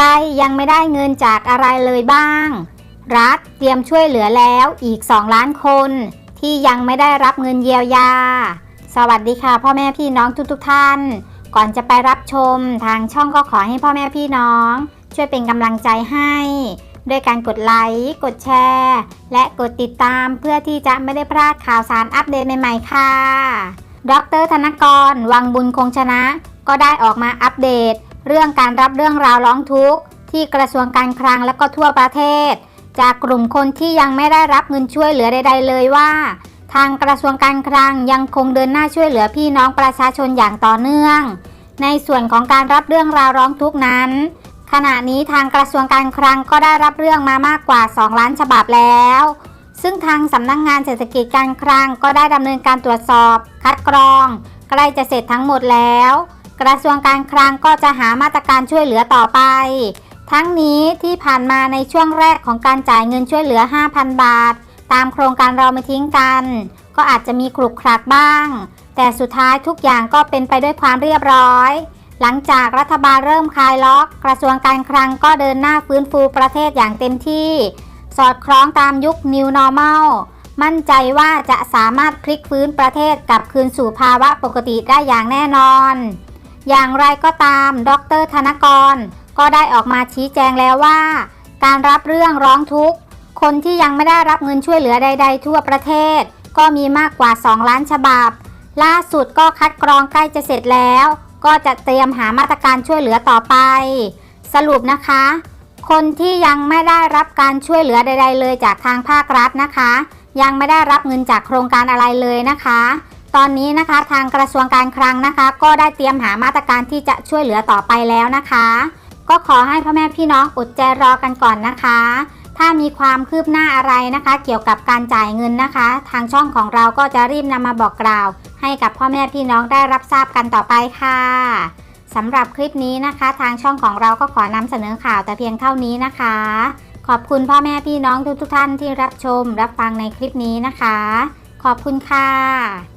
รยังไม่ได้เงินจากอะไรเลยบ้าง รัฐเตรียมช่วยเหลือแล้วอีก 2 ล้านคน ที่ยังไม่ได้รับเงินเยียวยา สวัสดีค่ะ พ่อแม่พี่น้องทุกๆทท่าน ก่อนจะไปรับชมทางช่องก็ขอให้พ่อแม่พี่น้อง ช่วยเป็นกำลังใจให้ด้วยการกดไลค์ กดแชร์ และกดติดตามเพื่อที่จะไม่ได้พลาดข่าวสารอัปเดตใหม่ๆค่ะ ดรธนกร วังบุญคงชนะ ก็ได้ออกมาอัปเดต เรื่องการรับเรื่องราวร้องทุกข์ที่กระทรวงการคลังและก็ทั่วประเทศ จากกลุ่มคนที่ยังไม่ได้รับเงินช่วยเหลือใด ๆ เลยว่า ทางกระทรวงการคลังยังคงเดินหน้าช่วยเหลือพี่น้องประชาชนอย่างต่อเนื่อง ในส่วนของการรับเรื่องราวร้องทุกข์นั้น ขณะนี้ทางกระทรวงการคลังก็ได้รับเรื่องมามากกว่า 2 ล้านฉบับแล้วซึ่งทางสำนักงงานเศรษฐกิจการคลังก็ได้ดำเนินการตรวจสอบ คัดกรอง ใกล้จะเสร็จทั้งหมดแล้ว กระทรวงการคลังก็จะหามาตรการช่วยเหลือต่อไป ทั้งนี้ที่ผ่านมาในช่วงแรกของการจ่ายเงินช่วยเหลือ 5,000 บาท ตามโครงการเราไม่ทิ้งกัน ก็อาจจะมีคลุกคลักบ้าง แต่สุดท้ายทุกอย่างก็เป็นไปด้วยความเรียบร้อย หลังจากรัฐบาลเริ่มคลายล็อก กระทรวงการคลังก็เดินหน้าฟื้นฟูประเทศอย่างเต็มที่ สอดคล้องตามยุค New Normal มั่นใจว่าจะสามารถพลิกฟื้นประเทศกลับคืนสู่ภาวะปกติได้อย่างแน่นอน อย่างไรก็ตาม ดรธนกร ก็ได้ออกมาชี้แจงแล้วว่า การรับเรื่องร้องทุกข์ คนที่ยังไม่ได้รับเงินช่วยเหลือใด ๆ ทั่วประเทศ ก็มีมากกว่า 2 ล้านฉบับ ล่าสุดก็คัดกรองใกล้จะเสร็จแล้ว ก็จะเตรียมหามาตรการช่วยเหลือต่อไป สรุปนะคะ คนที่ยังไม่ได้รับการช่วยเหลือใด ๆ เลยจากทางภาครัฐนะคะ ยังไม่ได้รับเงินจากโครงการอะไรเลยนะคะ ตอนนี้นะคะ ทางกระทรวงการคลังนะคะ ก็ได้เตรียมหามาตรการที่จะช่วยเหลือต่อไปแล้วนะคะ ก็ขอให้พ่อแม่พี่น้องอดใจรอกันก่อนนะคะ ถ้ามีความคืบหน้าอะไรนะคะ เกี่ยวกับการจ่ายเงินนะคะ ทางช่องของเราก็จะรีบนำมาบอกกล่าว ให้กับพ่อแม่พี่น้องได้รับทราบกันต่อไปค่ะสำหรับคลิปนี้นะคะ ทางช่องของเราก็ขอนำเสนอข่าวแต่เพียงเท่านี้นะคะ ขอบคุณพ่อแม่พี่น้องทุกๆท่านที่รับชม รับฟังในคลิปนี้นะคะ ขอบคุณค่ะ